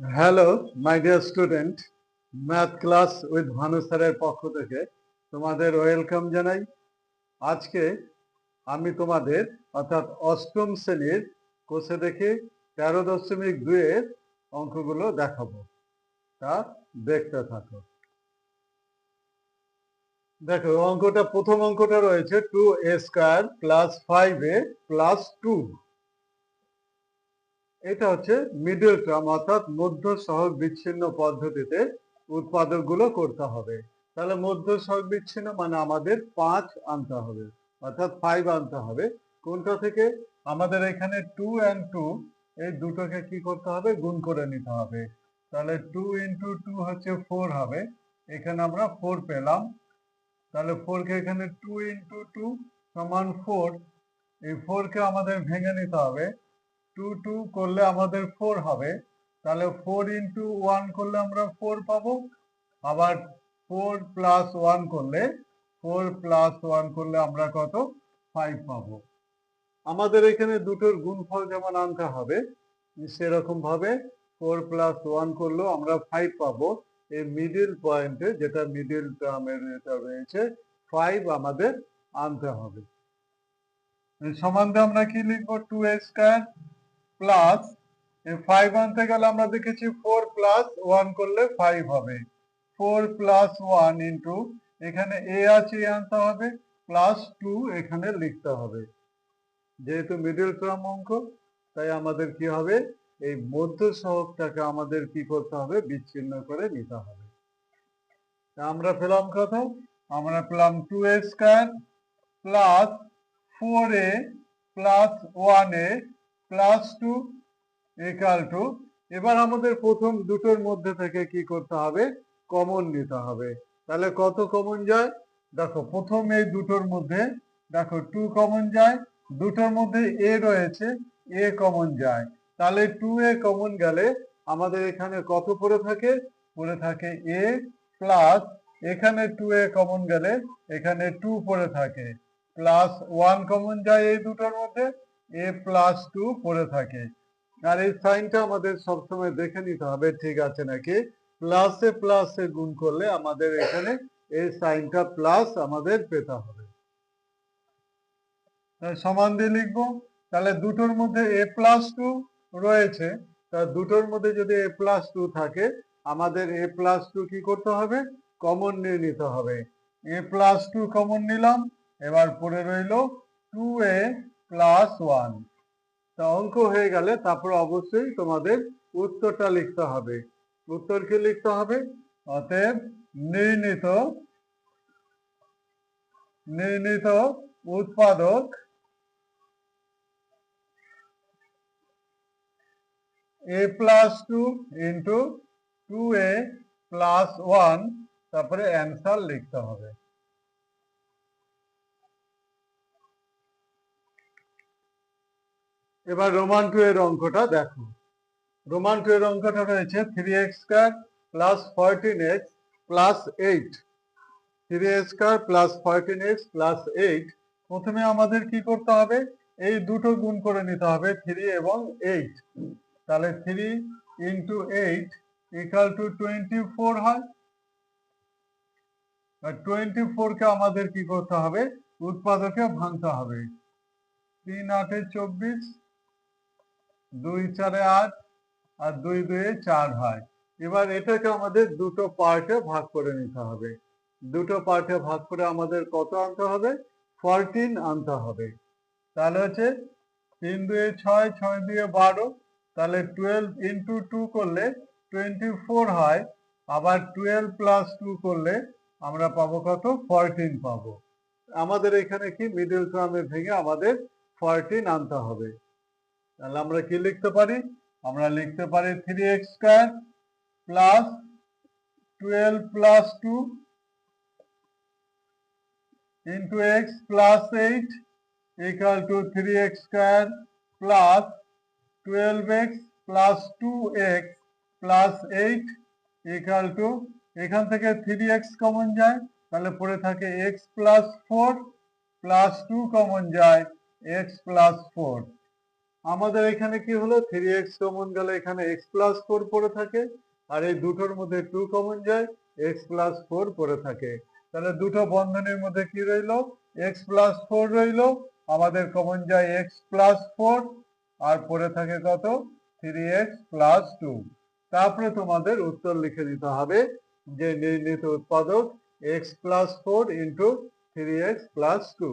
Hello my dear student math class with Bhanu স্যারের পক্ষ থেকে তোমাদের ওয়েলকাম জানাই। আজকে আমি তোমাদের, অর্থাৎ অষ্টম শ্রেণির কোষে দেখে তেরো দশমিক দুইয়ের অঙ্কগুলো দেখাবো। তা দেখতে থাকো। দেখো, অঙ্কটা, প্রথম অঙ্কটা রয়েছে two a square plus five a plus two এটা হচ্ছে মিডল টার্ম অর্থাৎ মধ্য সহগ বিচ্ছিন্ন পদ্ধতিতে উৎপাদকগুলো করতে হবে। তাহলে মধ্য সহগ বিচ্ছিন্ন মানে আমাদের পাঁচ আনতে হবে, অর্থাৎ ফাইভ আনতে হবে। কোনটা থেকে? আমাদের এখানে টু অ্যান্ড টু এই দুটোকে কি করতে হবে? গুণ করে নিতে হবে। তাহলে টু ইন্টু টু হচ্ছে ফোর হবে। এখানে আমরা ফোর পেলাম। তাহলে ফোরকে এখানে টু ইন্টু টু সমান ফোর এই ফোরকে আমাদের ভেঙে নিতে হবে। টু টু করলে আমাদের ফোর হবে। তাহলে ফোর ইন্টু ওয়ান করলে আমরা ফোর পাবো। আবার ফোর প্লাস ওয়ান করলে ফোর প্লাস ওয়ান করলে আমরা কত? ফাইভ পাবো। আমাদের এখানে দুটোর গুণফল যেমন আনতে হবে, সেরকম ভাবে ফোর প্লাস ওয়ান করলেও আমরা ফাইভ পাবো। এই মিডিল পয়েন্টে যেটা মিডিল টার্মের এটা রয়েছে ফাইভ আমাদের আনতে হবে। সমানতে আমরা কি লিখব? Two a square plus five আনতে গেলে আমরা দেখেছি ফোর প্লাস ওয়ান করলে ফাইভ হবে। ফোর প্লাস ওয়ান ইন্টু এখানে এ আছে এ আনতে হবে প্লাস টু এখানে লিখতে হবে। যেহেতু মিডল টার্ম অঙ্ক, তাই আমাদের কি হবে? এই মধ্য সহগটাকে আমাদের কি করতে হবে? বিচ্ছিন্ন করে নিতে হবে। আমরা পেলাম কত আমরা পেলাম two a square plus four a plus one a plus two equal to এবার আমাদের প্রথম দুটোর মধ্যে থেকে কি করতে হবে? কমন নিতে হবে। তাহলে কত কমন যায়? দেখো, প্রথম এই দুটোর মধ্যে, দেখো টু কমন যায়, দুটোর মধ্যে এ রয়েছে এ কমন যায়। তাহলে টু এ কমন গেলে আমাদের এখানে কত পড়ে থাকে? পড়ে থাকে এ প্লাস এখানে টু এ কমন গেলে এখানে টু পড়ে থাকে। প্লাস ওয়ান কমন যায় এই দুটোর মধ্যে এ প্লাস টু পড়ে থাকে। আর এই সাইনটা আমাদের সবসময় দেখে নিতে হবে, ঠিক আছে নাকি? প্লাসে প্লাসে গুণ করলে আমাদের এখানে এই সাইনটা প্লাস আমাদের পেতে হবে। সমান দিয়ে লিখব। তাহলে দুটোর মধ্যে এ প্লাস টু রয়েছে। তা দুটোর মধ্যে যদি এ প্লাস টু থাকে, আমাদের এ প্লাস টু কি করতে হবে? কমন নিয়ে নিতে হবে। এ প্লাস টু কমন নিলাম। এবার পড়ে রইল টু এ প্লাস ওয়ান তা অঙ্ক হয়ে গেলে তারপর অবশ্যই তোমাদের উত্তরটা লিখতে হবে। উত্তর কি লিখতে হবে? অতএব নির্ণীত নির্ণীত উৎপাদক a plus two into two a plus one তারপরে অ্যান্সার লিখতে হবে। এবার রোমান টু এর অঙ্কটা দেখো। রোমান টু এর অঙ্কটা রয়েছে three x square plus fourteen x plus eight three x square plus fourteen x plus eight প্রথমে আমাদের কি করতে হবে? এই দুটো গুণ করে নিতে হবে থ্রি এবং এইট তাহলে three into eight equal to twenty four হয় টোয়েন্টি ফোরকে আমাদের কি করতে হবে? উৎপাদকে ভাঙতে হবে। তিন আটে চব্বিশ দুই চারে আট আর দুই দুয়ে চার হয়। এবার এটাকে আমাদের দুটো পার্টে ভাগ করে নিতে হবে। দুটো পার্টে ভাগ করে আমাদের কত আনতে হবে? ফরটিন আনতে হবে। তাহলে হচ্ছে তিন দুয়ে ছয় ছয় দুয়ে বারো, তাহলে টুয়েলভ ইন্টু টু করলে টোয়েন্টি ফোর হয়। আবার টুয়েলভ প্লাস টু করলে আমরা পাবো কত? ফরটিন পাবো। আমাদের এখানে কি মিডল টার্মে ভেঙে আমাদের ফরটিন আনতে হবে। তাহলে আমরা কি লিখতে পারি? আমরা লিখতে পারি three x square plus twelve plus two into x plus eight equal to three x square plus twelve x plus two x plus eight equal to এখান থেকে থ্রি এক্স কমন যায়, তাহলে পড়ে থাকে x plus four plus two common যায় x plus four আমাদের এখানে কি হলো? থ্রি এক্স কমন গেলে এখানে এক্স প্লাস ফোর পড়ে থাকে আর এই দুটোর মধ্যে টু কমন যায় এক্স প্লাস ফোর পড়ে থাকে। তাহলে দুটো বন্ধনের মধ্যে কি রইল? এক্স প্লাস ফোর রইল, আমাদের কমন যায় এক্স প্লাস ফোর আর পড়ে থাকে কত? থ্রি এক্স প্লাস টু তারপরে তোমাদের উত্তর লিখে দিতে হবে যে নির্ণীত উৎপাদক x plus four into three x plus two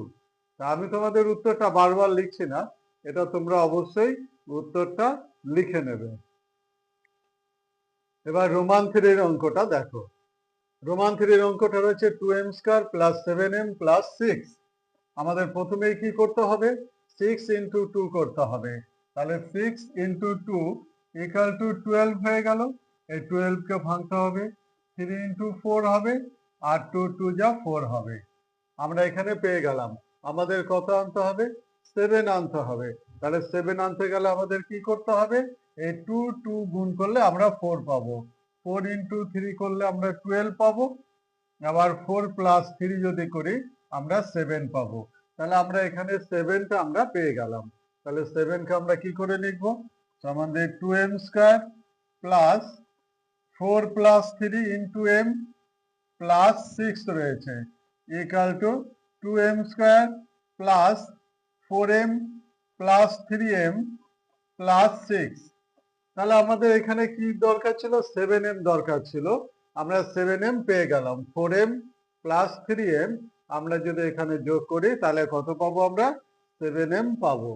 তা আমি তোমাদের উত্তরটা বারবার লিখছি না। এটা তোমরা অবশ্যই উত্তরটা লিখে নেবে। এবার রোমান থ্রির অঙ্কটা দেখো। রোমান থ্রির অঙ্কটা রয়েছে two m square plus seven m plus six আমাদের প্রথমেই কি করতে হবে? সিক্স ইন্টু টু করতে হবে। তাহলে six into two equal to twelve হয়ে গেল। এই টুয়েলভকে ভাঙতে হবে। থ্রি ইন্টু ফোর হবে আর টু টু যা ফোর হবে। আমরা এখানে পেয়ে গেলাম। আমাদের কত আনতে হবে? সেভেন আনতে হবে। তাহলে সেভেন আনতে গেলে আমাদের কি করতে হবে? এই টু টু গুণ করলে আমরা ফোর পাবো। ফোর ইন্টু থ্রি করলে আমরা টুয়েলভ পাবো। আবার ফোর প্লাস থ্রি যদি করি, আমরা সেভেন পাবো। তাহলে আমরা এখানে সেভেনটা আমরা পেয়ে গেলাম। তাহলে সেভেনকে আমরা কি করে লিখব? আমাদের two m square plus four plus three into m plus six রয়েছে। Equal to two m square plus four m plus three m plus six তাহলে আমাদের এখানে কি দরকার ছিল? সেভেন এম দরকার ছিল। আমরা সেভেন এম পেয়ে গেলাম। Four m plus three m আমরা যদি এখানে যোগ করি, তাহলে কত পাবো আমরা? সেভেন এম পাবো।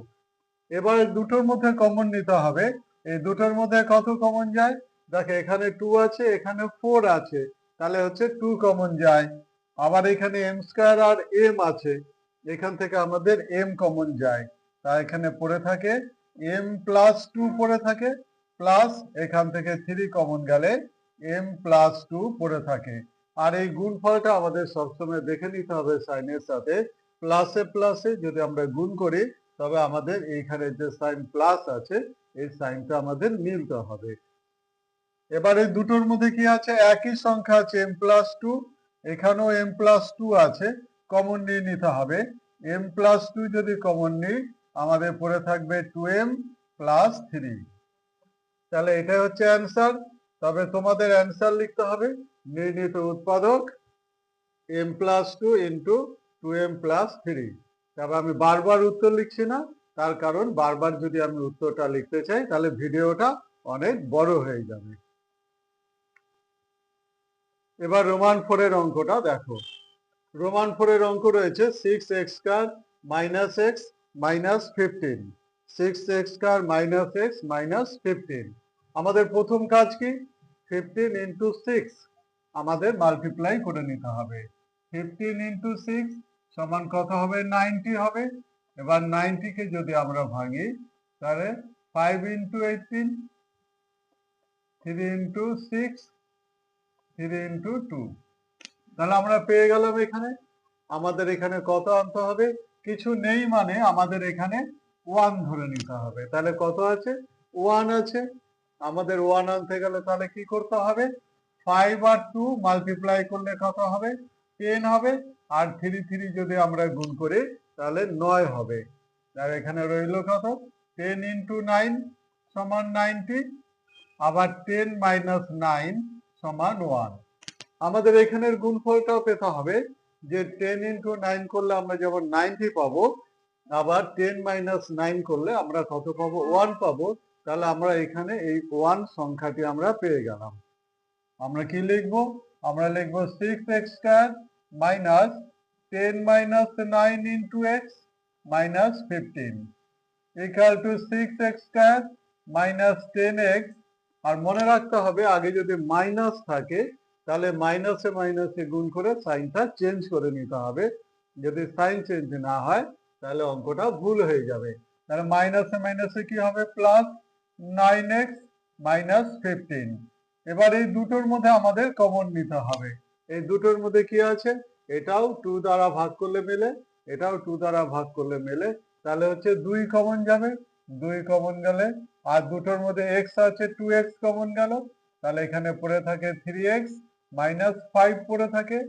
এবার দুটোর মধ্যে কমন নিতে হবে। এই দুটোর মধ্যে কত কমন যায়? দেখো, এখানে টু আছে, এখানে ফোর আছে। তাহলে হচ্ছে টু কমন যায়। আবার এখানে এম স্কোয়ার আর এম আছে। এখান থেকে আমাদের এম কমন যায়। তা এখানে পড়ে থাকে এম প্লাস টু পড়ে থাকে প্লাস এখান থেকে থ্রি কমন গেলে এম প্লাস টু পড়ে থাকে। আর এই গুণফলটা আমাদের সবসময় দেখে নিতে হবে সাইনের সাথে। প্লাসে প্লাসে যদি আমরা গুণ করি, তবে আমাদের এইখানে যে সাইন প্লাস আছে, এই সাইনটা আমাদের মিলতে হবে। এবার এই দুটোর মধ্যে কি আছে? একই সংখ্যা আছে এম প্লাস টু এখানেও এম প্লাস টু আছে। কমন নিয়ে নিতে হবে। এম প্লাস টু যদি কমন নিই, আমাদের পড়ে থাকবে টু এম প্লাস থ্রি তাহলে এটাই হচ্ছে অ্যান্সার তবে তোমাদের অ্যান্সার লিখতে হবে। নির্ণীত উৎপাদক m plus two into two m plus three তবে আমি বারবার উত্তর লিখছি না। তার কারণ বারবার যদি আমি উত্তরটা লিখতে চাই, তাহলে ভিডিওটা অনেক বড় হয়ে যাবে। এবার রোমান ফোরের অঙ্কটা দেখো। রোমান ফোরের অঙ্ক রয়েছে six x square minus x minus fifteen six x square minus x minus fifteen আমাদের প্রথম কাজ কি? ফিফটিন ইন্টু সিক্স আমাদের মাল্টিপ্লাই করে নিতে হবে। ফিফটিন ইন্টু সিক্স সমান কত হবে? নাইনটি হবে। এবার নাইনটিকে যদি আমরা ভাঙি, তাহলে five into eighteen three into six three into two তাহলে আমরা পেয়ে গেলাম এখানে। আমাদের এখানে কত আনতে হবে? কিছু নেই মানে আমাদের এখানে ওয়ান ধরে নিতে হবে। তাহলে কত আছে? ওয়ান আছে। আমাদের ওয়ান আনতে গেলে তাহলে কি করতে হবে? ফাইভ আর টু মাল্টিপ্লাই করলে কত হবে? টেন হবে। আর থ্রি থ্রি যদি আমরা গুণ করি, তাহলে নয় হবে। আর এখানে রইল কত? টেন ইন্টু নাইন সমান নাইনটি আবার টেন মাইনাস নাইন সমান ওয়ান আমাদের এখানের গুণফলটাও পেতে হবে যে টেন ইন্টু নাইন করলে আমরা যেমন নাইনটি পাবো, আবার টেন মাইনাস নাইন করলে আমরা কত পাবো? ওয়ান পাবো। তাহলে আমরা এখানে এই ওয়ান সংখ্যাটি আমরা পেয়ে গেলাম। আমরা কি লিখব? আমরা লিখব six x square minus ten minus nine into x minus fifteen equal to six x square minus ten x আর মনে রাখতে হবে, আগে যদি মাইনাস থাকে তাহলে মাইনাসে মাইনাসে গুণ করে সাইনটা চেঞ্জ করে নিতে হবে। যদি সাইন চেঞ্জ না হয়, তাহলে অঙ্কটা ভুল হয়ে যাবে। তাহলে মাইনাসে মাইনাসে কি হবে? Plus nine x minus fifteen এবার এই দুটোর মধ্যে আমাদের কমন নিতে হবে। এই দুটোর মধ্যে কি আছে? এটাও টু দ্বারা ভাগ করলে মেলে, এটাও টু দ্বারা ভাগ করলে মেলে। তাহলে হচ্ছে দুই কমন যাবে। দুই কমন গেলে, আর দুটোর মধ্যে এক্স আছে টু এক্স কমন গেল। তাহলে এখানে পড়ে থাকে থ্রি এক্স মাইনাস ফাইভ পড়ে থাকে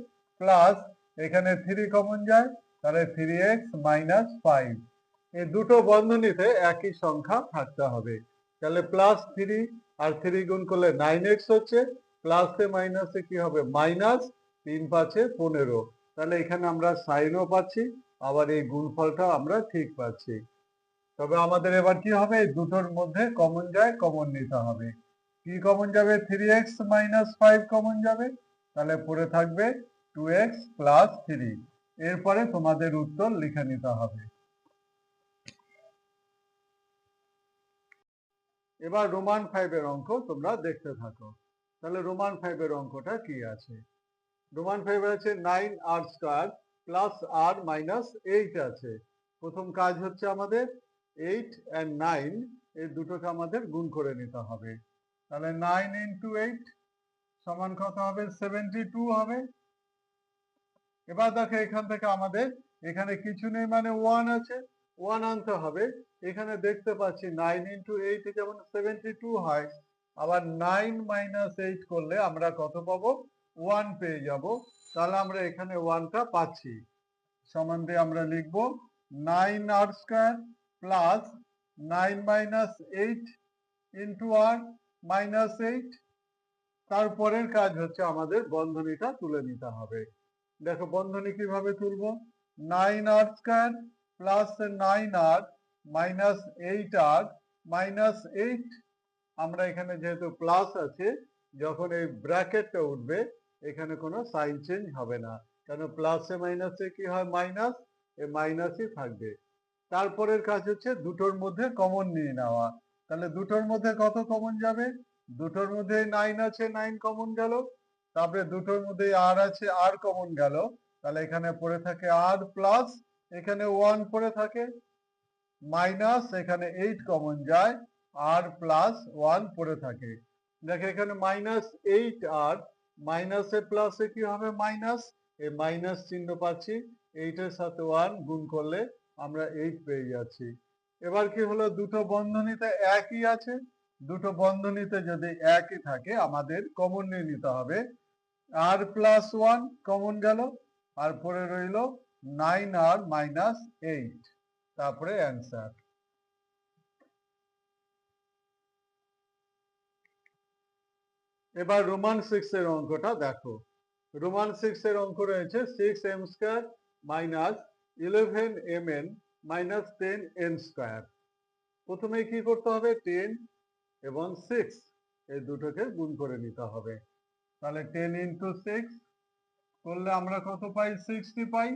প্লাস এখানে থ্রি কমন যায়, তাহলে থ্রি এক্স মাইনাস ফাইভ এই দুটো বন্ধনীতে একই সংখ্যা থাকতে হবে। তাহলে প্লাস থ্রি আর থ্রি গুণ করলে নাইন এক্স হচ্ছে প্লাসে মাইনাসে কি হবে? মাইনাস তিন পাঁচে পনেরো। তাহলে এখানে আমরা সাইনও পাচ্ছি, আবার এই গুণফলটা আমরা ঠিক পাচ্ছি। তবে আমাদের এবার কি হবে? দুটোর মধ্যে কমন যায় কমন নিতে হবে। কি কমন যাবে three x minus five common যাবে, তাহলে পড়ে থাকবে টু এক্স প্লাস থ্রি এরপরে তোমাদের উত্তর লিখে নিতে হবে। এবার রোমান ফাইভের অঙ্ক তোমরা দেখতে থাকো। তাহলে রোমান ফাইভের অঙ্কটা কি আছে? রোমান ফাইভ আছে nine r square plus r minus eight আছে। প্রথম কাজ হচ্ছে আমাদের এইট অ্যান্ড নাইন এই দুটোকে আমাদের গুণ করে নিতে হবে। তাহলে নাইন ইন্টু এইট সমান কত হবে? সেভেন্টি টু হবে। এবার দেখো এখান থেকে আমাদের এখানে কিছু নেই মানে ওয়ান আছে। ওয়ান আনতে হবে। এখানে দেখতে পাচ্ছি নাইন ইন্টু এইট যেমন সেভেন্টি টু হয়, আবার নাইন মাইনাস এইট করলে আমরা কত পাবো? ওয়ান পেয়ে যাব। তাহলে আমরা এখানে ওয়ানটা পাচ্ছি। সমান দিয়ে আমরা লিখব nine r square plus nine minus eight into r minus eight তারপরের কাজ হচ্ছে আমাদের বন্ধনীটা তুলে নিতে হবে। দেখো বন্ধনী কীভাবে তুলবো? Nine r square plus nine r minus eight r minus eight আমরা এখানে যেহেতু প্লাস আছে, যখন এই ব্র্যাকেটটা উঠবে, এখানে কোনো সাইন চেঞ্জ হবে না। কেন প্লাসে মাইনাসে কি হয়? মাইনাস এ মাইনাসই থাকবে। তারপরের কাজ হচ্ছে দুটোর মধ্যে কমন নিয়ে নেওয়া। তাহলে দুটোর মধ্যে কত কমন যাবে? দুটোর মধ্যে নাইন আছে নাইন কমন গেল। তারপরে দুটোর মধ্যে আর আছে আর কমন গেল। তাহলে এখানে পড়ে থাকে আর প্লাস এখানে ওয়ান পড়ে থাকে। মাইনাস এখানে এইট কমন যায়। আর প্লাস ওয়ান পড়ে থাকে। দেখো এখানে মাইনাস এইট আর মাইনাসে প্লাসে কি হবে মাইনাস এই মাইনাস চিহ্ন পাচ্ছি। এইটের সাথে ওয়ান গুণ করলে আমরা এইট পেয়ে যাচ্ছি। এবার কি হলো? দুটো বন্ধনীতে একই আছে। দুটো বন্ধনীতে যদি একই থাকে, আমাদের কমন নিয়ে নিতে হবে। আর প্লাস ওয়ান কমন গেল। আর পরে রইল নাইন আর মাইনাস এইট তারপরে অ্যান্সার এবার রোমান সিক্স এর অঙ্কটা দেখো। রোমান সিক্স এর অঙ্ক রয়েছে six m square minus eleven m n minus ten n square. প্রথমে কি করতে হবে? টেন এবং সিক্স, এই দুটোকে গুণ করে নিতে হবে। তাহলে টেন ইন্টু সিক্স, করলে আমরা কত পাই? সিক্সটি পাই।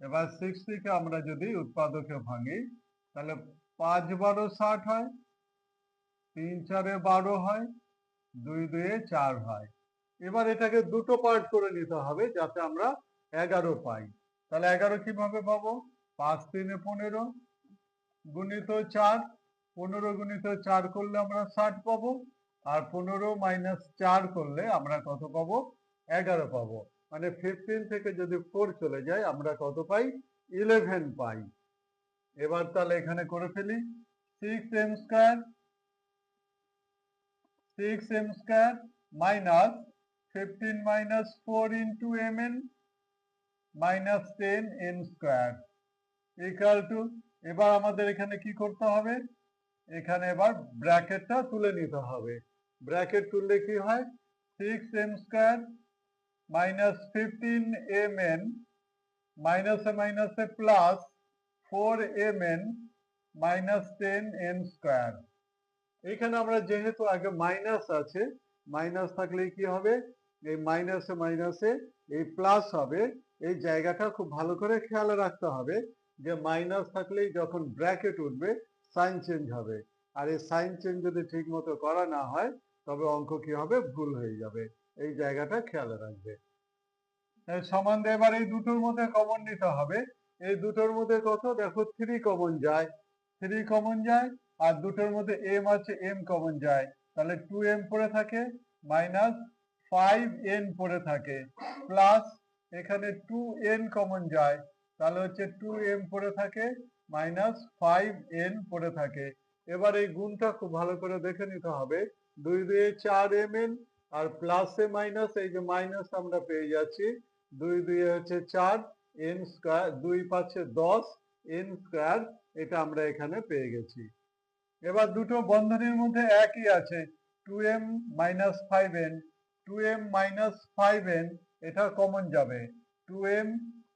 এবার সিক্সটিকে আমরা যদি উৎপাদকে ভাঙি, তাহলে পাঁচ বারো ষাট হয়, তিন চারে বারো হয়, দুই দুয়ে চার হয়। এবার এটাকে দুটো পার্ট করে নিতে হবে, যাতে আমরা এগারো পাই। তাহলে এগারো কীভাবে পাবো? পাঁচ তিনে পনেরো গুণিত চার, পনেরো গুণিত চার করলে আমরা ষাট পাবো, আর পনেরো মাইনাস চার করলে আমরা কত পাবো? এগারো পাবো। মানে ফিফটিন থেকে যদি ফোর চলে যায়, আমরা কত পাই? ইলেভেন পাই। এবার তাহলে এখানে করে ফেলি। Six m square six m square minus fifteen minus four into m n minus ten n square equal to এবার আমাদের এখানে কি করতে হবে? এখানে এবার ব্র্যাকেটটা তুলে নিতে হবে। ব্র্যাকেট তুললে কি হয়? Six m square minus fifteen m n মাইনাসে মাইনাসে plus four m n minus ten n square এখানে আমরা যেহেতু আগে মাইনাস আছে মাইনাস থাকলে কি হবে? এই মাইনাসে মাইনাসে এই প্লাস হবে, এই জায়গাটা খুব ভালো করে খেয়াল রাখতে হবে। যে মাইনাস থাকলেই যখন ব্র্যাকেট উঠবে সাইন চেঞ্জ হবে। আর এই সাইন চেঞ্জ যদি ঠিক মতো করা না হয়, তবে অঙ্ক কি হবে? ভুল হয়ে যাবে। এই জায়গাটা খেয়াল রাখবে। সমান এবার এই দুটোর মধ্যে কমন নিতে হবে। এই দুটোর মধ্যে কত? দেখো থ্রি কমন যায়। থ্রি কমন যায়, আর দুটোর মধ্যে এম আছে এম কমন যায়। তাহলে টু এম পড়ে থাকে মাইনাস ফাইভ এন পড়ে থাকে। প্লাস এখানে টু এন কমন যায়। তাহলে হচ্ছে টু এম পড়ে থাকে মাইনাস ফাইভ এন পড়ে থাকে। এবার এই গুণটা খুব ভালো করে দেখে নিতে হবে। দুই দুই চার এম এন আর প্লাসে মাইনাস এই যে মাইনাস আমরা পেয়ে যাচ্ছি, দুই দুই হচ্ছে চার এন স্কোয়ার দুই পাচ্ছে দশ এন স্কোয়ার এটা আমরা এখানে পেয়ে গেছি। এবার দুটো বন্ধনীর মধ্যে একই আছে two m minus five n two m minus five n এটা কমন যাবে। Two m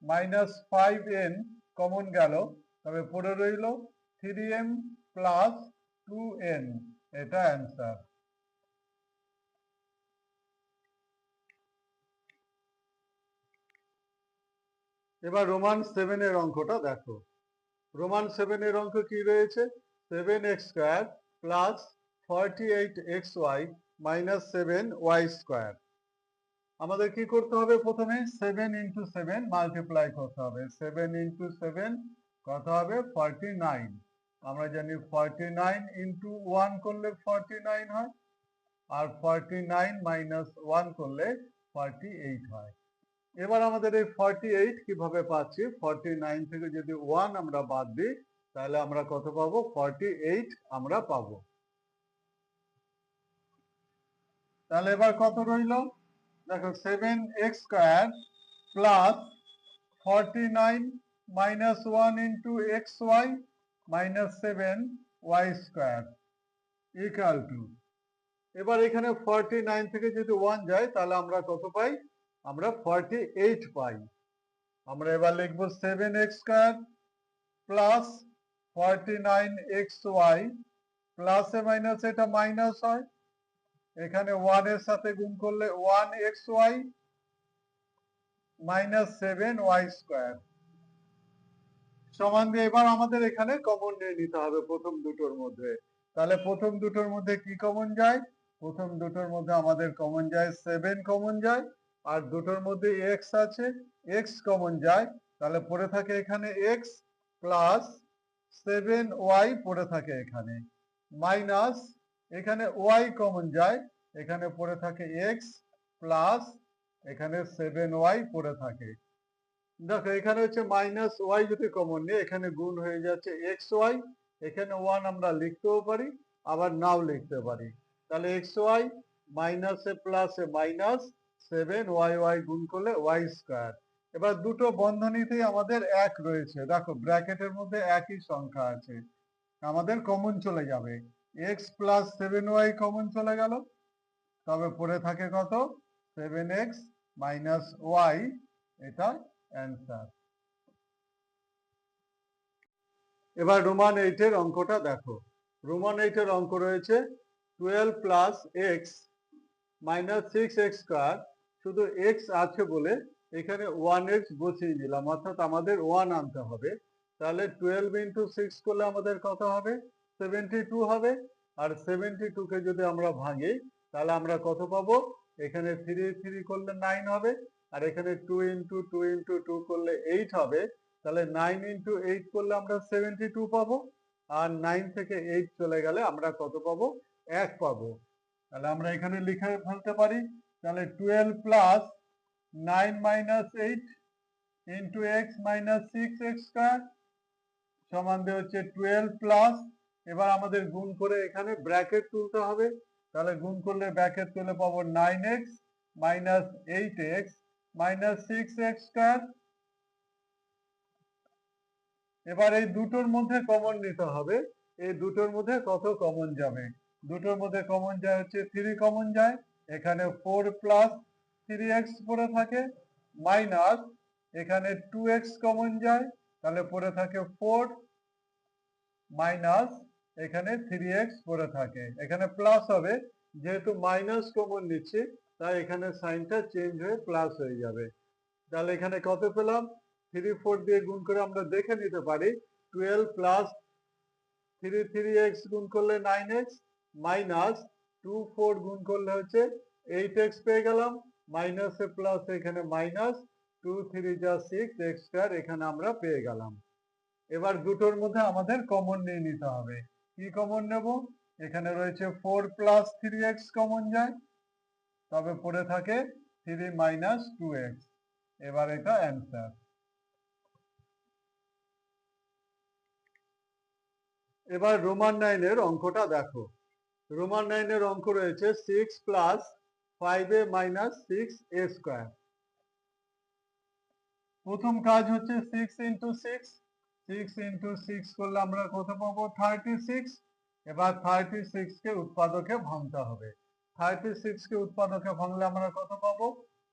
minus five n common গেল, তবে পড়ে রইল three m plus two n এটা অ্যান্সার এবার রোমান সেভেনের অঙ্কটা দেখো। রোমান সেভেনের অঙ্ক কি রয়েছে? Seven x square plus forty eight x y minus seven y square আমাদের কি করতে হবে প্রথমে? সেভেন ইন্টু সেভেন মাল্টিপ্লাই করতে হবে। সেভেন ইন্টু সেভেন কত হবে? ফর্টি নাইন আমরা জানি ফর্টি নাইন ইন্টু ওয়ান করলে ফর্টি নাইন হয় আর ফর্টি নাইন মাইনাস ওয়ান করলে ফর্টি এইট হয়। এবার আমাদের এই ফর্টি এইট কীভাবে পাচ্ছি? ফর্টি নাইন থেকে যদি ওয়ান আমরা বাদ দিই, তাহলে আমরা কত পাবো? ফর্টি এইট আমরা পাবো। তাহলে এবার কত রইল? দেখো seven x square plus forty nine minus one into x y minus seven y square equal to এবার এখানে ফর্টি নাইন থেকে যদি ওয়ান যায়, তাহলে আমরা কত পাই? আমরা ফর্টি এইট পাই। আমরা এবার লিখব seven x square plus forty nine x y প্লাসে মাইনাস এটা মাইনাস হয়। এখানে ওয়ানের সাথে গুণ করলে one x y minus seven y square সমান দিয়ে এবার আমাদের এখানে কমন নিয়ে নিতে হবে প্রথম দুটোর মধ্যে। তাহলে প্রথম দুটোর মধ্যে কি কমন যায়? প্রথম দুটোর মধ্যে আমাদের কমন যায় সেভেন কমন যায়, আর দুটোর মধ্যে এক্স আছে এক্স কমন যায়। তাহলে পড়ে থাকে এখানে এক্স প্লাস সেভেন ওয়াই পড়ে থাকে এখানে। মাইনাস এখানে ওয়াই কমন যায়, এখানে পড়ে থাকে এক্স প্লাস এখানে সেভেন ওয়াই পড়ে থাকে। দেখো, এখানে হচ্ছে মাইনাস ওয়াই যদি কমন নিয়ে এখানে গুণ হয়ে যাচ্ছে এক্স ওয়াই এখানে ওয়ান আমরা লিখতেও পারি, আবার নাও লিখতে পারি। তাহলে এক্স ওয়াই মাইনাসে প্লাসে মাইনাস সেভেন ওয়াই ওয়াই গুণ করলে ওয়াই স্কোয়ার এবার দুটো বন্ধনীতেই আমাদের এক রয়েছে। দেখো ব্র্যাকেটের মধ্যে একই সংখ্যা আছে। আমাদের কমন চলে যাবে। X plus seven y common চলে গেল। তবে পড়ে থাকে কত? সেভেন এক্স মাইনাস ওয়াই এটা অ্যান্সার এবার রোমান এইটের অঙ্কটা দেখো। রোমান এইটের অঙ্ক রয়েছে twelve plus x minus six x square শুধু এক্স আছে বলে এখানে ওয়ান এক্স বসিয়ে নিলাম অর্থাৎ আমাদের ওয়ান আনতে হবে। তাহলে টুয়েলভ ইন্টু সিক্স করলে আমাদের কত হবে? সেভেন্টি টু হবে, আর সেভেন্টি টুকে যদি আমরা ভাঙি, তাহলে আমরা কত পাবো? এখানে থ্রি থ্রি করলে নাইন হবে, আর এখানে two into two into two করলে এইট হবে, তাহলে নাইন ইন্টু এইট করলে আমরা সেভেন্টি টু পাবো, আর নাইন থেকে এইট চলে গেলে আমরা কত পাবো? এক পাবো। তাহলে আমরা এখানে লিখে ফেলতে পারি, তাহলে twelve plus nine minus eight into x minus six x square সমান দিয়ে হচ্ছে টুয়েলভ প্লাস এবার আমাদের গুণ করে এখানে ব্র্যাকেট তুলতে হবে। তাহলে গুণ করলে ব্র্যাকেট তুলে পাবো nine x minus eight x minus six x square এবার এই দুটোর মধ্যে কমন নিতে হবে। এই দুটোর মধ্যে কত কমন যাবে? দুটোর মধ্যে কমন যায় হচ্ছে থ্রি কমন যায়। এখানে ফোর প্লাস থ্রি এক্স পড়ে থাকে। মাইনাস এখানে টু এক্স কমন যায়। তাহলে পড়ে থাকে ফোর মাইনাস এখানে থ্রি এক্স পড়ে থাকে। এখানে প্লাস হবে, যেহেতু মাইনাস কমন নিচ্ছি, তাই এখানে সাইনটা চেঞ্জ হয়ে প্লাস হয়ে যাবে। তাহলে এখানে কত পেলাম? থ্রি ফোর দিয়ে গুণ করে আমরা দেখে নিতে পারি twelve plus three three x গুণ করলে nine x minus two four গুণ করলে হচ্ছে এইট এক্স পেয়ে গেলাম মাইনাসে প্লাস এখানে মাইনাস টু থ্রি যা সিক্স এক্স স্কোয়ার এখানে আমরা পেয়ে গেলাম। এবার দুটোর মধ্যে আমাদের কমন নিয়ে নিতে হবে। কি কমন নেব? এখানে রয়েছে four plus three x common যায়। তবে পড়ে থাকে থ্রি মাইনাস টু এক্স এবার এটা অ্যান্সার এবার রোমান নাইনের অঙ্কটা দেখো। রোমান নাইনের অঙ্ক রয়েছে six plus five a minus six a square প্রথম কাজ হচ্ছে six into six six into six করলে আমরা কত পাবো? থার্টি সিক্স এবার থার্টি সিক্স কে উৎপাদকে ভাঙতে হবে। থার্টি সিক্স কে উৎপাদকে ভাঙলে আমরা কত পাবো?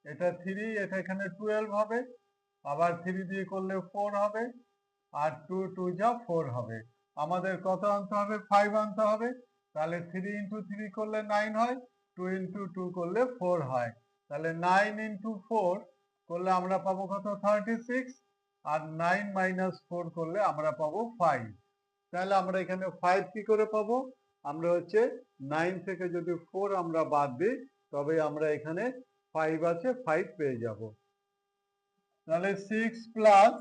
এটা থ্রি এটা এখানে টুয়েলভ হবে। আবার থ্রি দিয়ে করলে ফোর হবে। আর টু টু যা ফোর হবে। আমাদের কত আনতে হবে? ফাইভ আনতে হবে। তাহলে থ্রি ইন্টু থ্রি করলে নাইন হয়। টু ইন্টু টু করলে ফোর হয়। তাহলে নাইন ইন্টু ফোর করলে আমরা পাবো কত? থার্টি সিক্স আর নাইন মাইনাস ফোর করলে আমরা পাবো ফাইভ তাহলে আমরা এখানে ফাইভ কি করে পাবো? আমরা হচ্ছে নাইন থেকে যদি ফোর আমরা বাদ দিই, তবে আমরা এখানে ফাইভ আছে ফাইভ পেয়ে যাব। তাহলে six plus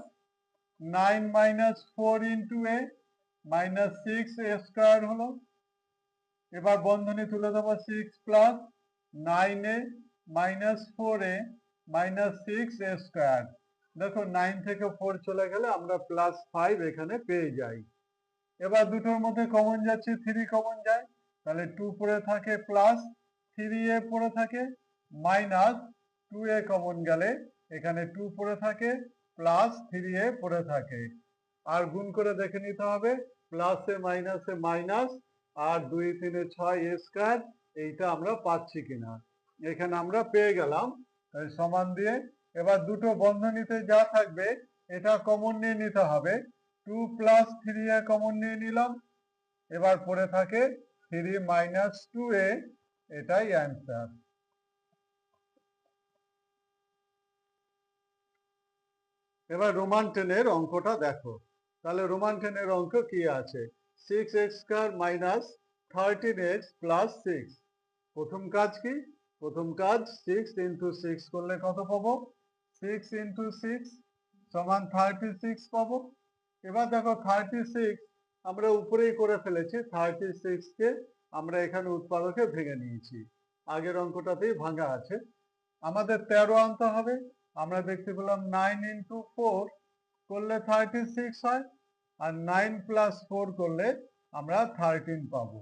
nine minus four into a minus six a square হলো। এবার বন্ধনী তুলে দেবো six plus nine a minus four a minus six a square দেখো নাইন থেকে ফোর চলে গেলে আমরা প্লাস ফাইভ এখানে পেয়ে যাই। এবার দুটোর মধ্যে কমন যাচ্ছে থ্রি কমন যায়। তাহলে টু পড়ে থাকে প্লাস থ্রি এ পড়ে থাকে মাইনাস টু এ কমন গেলে এখানে টু পড়ে থাকে প্লাস থ্রি এ পড়ে থাকে। আর গুণ করে দেখে নিতে হবে প্লাসে মাইনাসে মাইনাস আর দুই, তিনে ছয় এ স্কোয়ার এইটা আমরা পাচ্ছি কিনা। এখানে আমরা পেয়ে গেলাম সমান দিয়ে এবার দুটো বন্ধনীতে যা থাকবে, এটা কমন নিয়ে নিতে হবে। Two plus three a common নিয়ে নিলাম। এবার পড়ে থাকে থ্রি মাইনাস টু এ এটাই অ্যান্সার এবার রোমান টেনের অঙ্কটা দেখো। তাহলে রোমান টেনের অঙ্ক কি আছে? Six x square minus thirteen x plus six প্রথম কাজ কি? প্রথম কাজ সিক্স ইন্টু সিক্স করলে কত পাবো? সিক্স ইন্টু সিক্স সমান থার্টি সিক্স পাবো। এবার দেখো থার্টি সিক্স আমরা উপরেই করে ফেলেছি থার্টি সিক্স কে আমরা এখানে উৎপাদকে ভেঙে নিয়েছি। আগের অঙ্কটাতেই ভাঙা আছে। আমাদের তেরো আনতে হবে, আমরা দেখতে পেলাম নাইন ইন্টু ফোর করলে থার্টি সিক্স হয়, আর নাইন প্লাস ফোর করলে আমরা থার্টিন পাবো।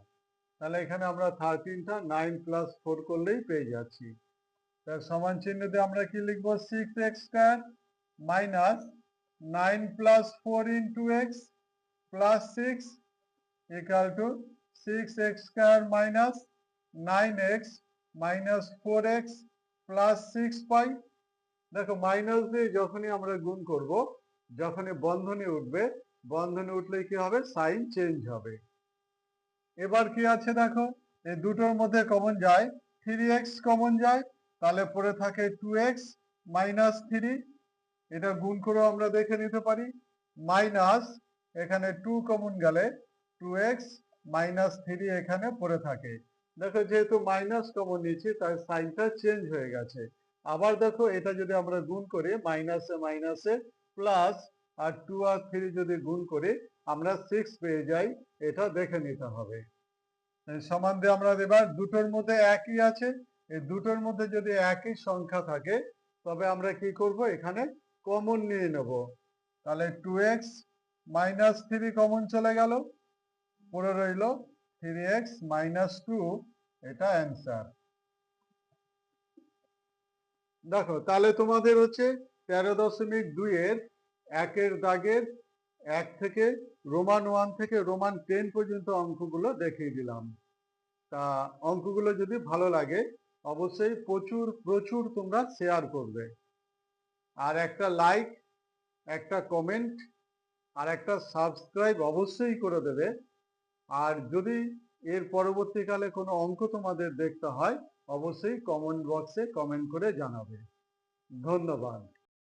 তাহলে এখানে আমরা থার্টিনটা নাইন প্লাস ফোর করলেই পেয়ে যাচ্ছি। সমান চিহ্ন দিয়ে আমরা কি লিখব? Six x square minus nine plus four into x plus six equal to six x square minus nine x minus four x plus six পাই দেখো মাইনাস দিয়ে যখনই আমরা গুণ করব, যখনই বন্ধনী উঠবে, বন্ধনী উঠলে কি হবে? সাইন চেঞ্জ হবে। এবার কি আছে দেখো? এই দুটোর মধ্যে কমন যায়। থ্রি এক্স কমন যায়। তাহলে পড়ে থাকে টু এক্স মাইনাস থ্রি এটা গুণ করেও আমরা দেখে নিতে পারি। মাইনাস এখানে টু কমন গেলে টু এক্স মাইনাস থ্রি এখানে পড়ে থাকে। দেখো যেহেতু মাইনাস কমন নিয়েছি, তাই সাইনটা চেঞ্জ হয়ে গেছে। আবার দেখো এটা যদি আমরা গুণ করি মাইনাসে মাইনাসে প্লাস আর টু আর থ্রি যদি গুণ করি, আমরা সিক্স পেয়ে যাই, এটা দেখে নিতে হবে। সমান দিয়ে আমরা এবার দুটোর মধ্যে একই আছে। এই দুটোর মধ্যে যদি একই সংখ্যা থাকে, তবে আমরা কি করব? এখানে কমন নিয়ে নেব। তাহলে two x minus three common চলে গেল। পড়ে রইল থ্রি এক্স মাইনাস টু এটা অ্যান্সার দেখো, তাহলে তোমাদের হচ্ছে তেরো দশমিক দুইয়ের একের দাগের এক থেকে রোমান ওয়ান থেকে রোমান টেন পর্যন্ত অঙ্কগুলো দেখিয়ে দিলাম। তা অঙ্কগুলো যদি ভালো লাগে অবশ্যই প্রচুর প্রচুর তোমরা শেয়ার করবে। আর একটা লাইক একটা কমেন্ট আর একটা সাবস্ক্রাইব অবশ্যই করে দেবে। আর যদি এর পরবর্তীকালে কোনো অঙ্ক তোমাদের দেখতে হয়, অবশ্যই কমেন্ট বক্সে কমেন্ট করে জানাবে। ধন্যবাদ।